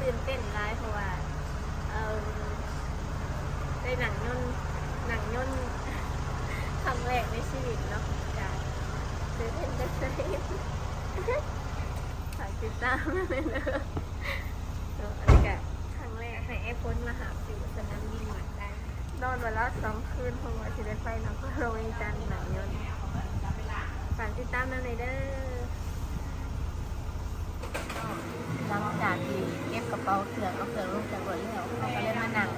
ตื่นเต้นร้ายเพราะว่าเออได้หนังย่นหนังย่นครั้งแรกในชีวิตเนาะจ้ะตื่นเต้นจะใช่ฝากติดตามเลยเนอะอันนี้ก็ครั้งแรกให้ไอ้พ้นมาหาสิวสนามบินหมดได้นอนวันละสองคืนเพราะว่าจะได้ไปนอนก็โรงจันทร์หนังย่นฝากติดตามนั่นเลยเด้อ เระเป๋าเครื่อเอาเครื่องลงจากรถแล้วเราก็เลยมานั่ง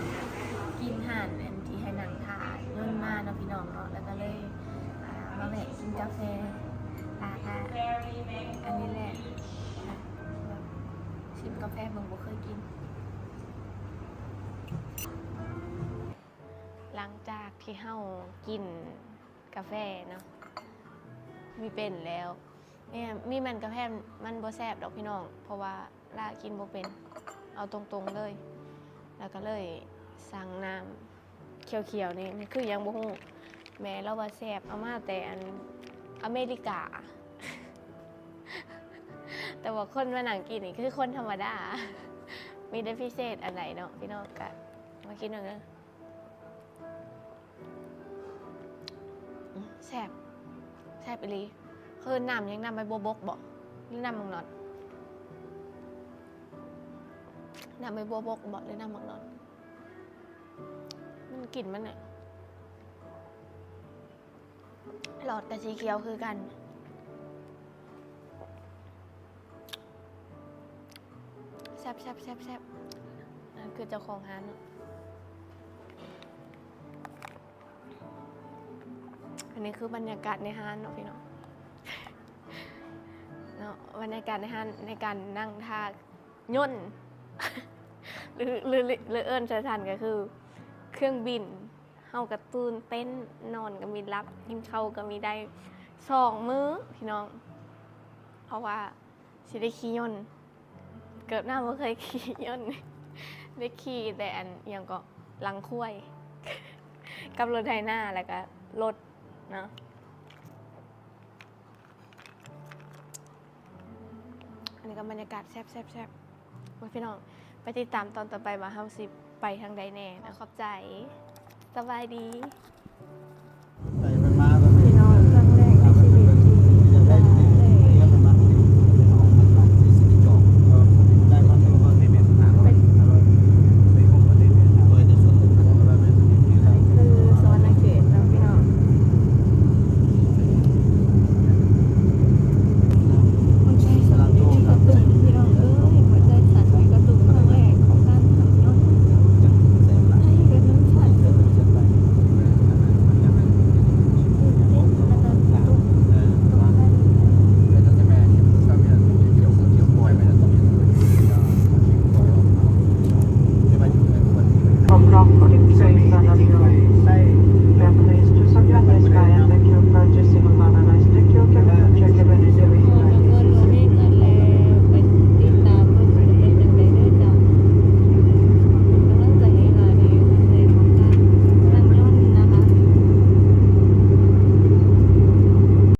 กินห่านอันที่ให้นั่งทานย่นมาเนาะพี่น้องเนาะแล้วก็เลยอ่ามาแวะกินกาแฟอ่าอ่าอันนี้แหละอะชิมกาแฟเบิ่งบ่เคยกิน หลังจากที่เฮากินกาแฟเนาะมีเป็นแล้วเนี่ยมีมันกระแพมมันบ่แซ่บดอกพี่น้อง เพราะว่าลากินบ่เป็น เอาตรงๆเลย แล้วก็เลยสั่งน้ำเขียวๆนี่มันคือยังบ่ฮู้แม่เราว่าแซ่บเอามาแต่อันอเมริกา แต่ว่าคนมาหนังกินนี่คือคนธรรมดา มีได้พิเศษอันไหนเนาะพี่น้องก็มากินหน่อยเด้ออืมแซ่บแซ่บอีลีคือน้ำยังน้ำไปบวบกบอกหรือน้ำมังนอน น้ำไปบวบกบอกหรือน้ำมังนอน มันกลิ่นมันเนี่ยหลอดกับสีเขียวคือกัน แซบแซบแซบแซบนั่นคือเจ้าของร้านอันนี้คือบรรยากาศในห้านเนาะพี่น้องเนาะบรรยากาศในห้างในการนั่งท่าย่น หรือหรือหรือเอิญชันๆก็คือ เครื่องบินเฮากระตูนเต้นนอนก็มีรับกินข้าวก็มีได้สองมื้อพี่น้อง เพราะว่าสิได้ขี่ยนต์เกิดหน้าไม่เคยขี่ยนต์ได้ขี่แต่อันอหยังก็ลังคุ้ยกับรถไถหน้าแล้วก็รถเนาะอันนี้ก็บรรยากาศแซ่บแซ่บแซ่บพี่น้อง ไปติดตามตอนต่อไปมาเฮาสิไปทางใดแน่นะขอบใจ สบายดี Obrock Polizei Sanatorium. Beim Rest des Sowjetreich